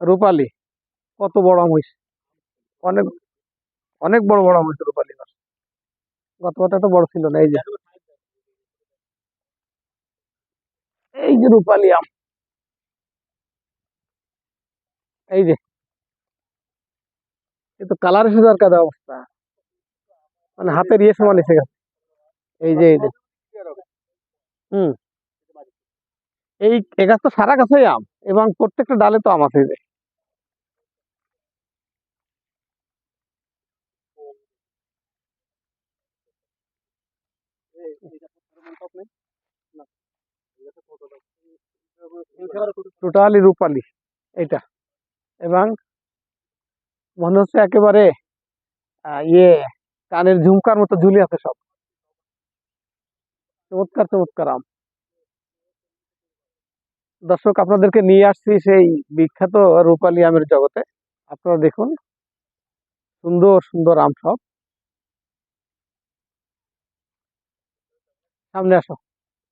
রূপালি, কত বড় আম হয়েছে অনেক অনেক বড় বড় আম হয়েছে রূপালি গাছ। গত বছর এত বড় ছিল না, এই যে। এই যে রূপালি আম। এই যে। কিন্তু কালার এসে দরকার অবস্থা। মানে হাতের ইয়ে সমান এসে গেছে এই যে এই যে। হুম। এই, এ গাছ তো সারা গাছেই আম এবং প্রত্যেকটা ডালে তো আম আছে টোটালি রূপালি এটা এবং মনে হচ্ছে একেবারে ইয়ে কানের ঝুমকার মতো ঝুলি আছে সব চমৎকার চমৎকার আম দর্শক আপনাদেরকে নিয়ে আসছি সেই বিখ্যাত রূপালী আমের জগতে আপনারা দেখুন সুন্দর সুন্দর আম সব সামনে আসো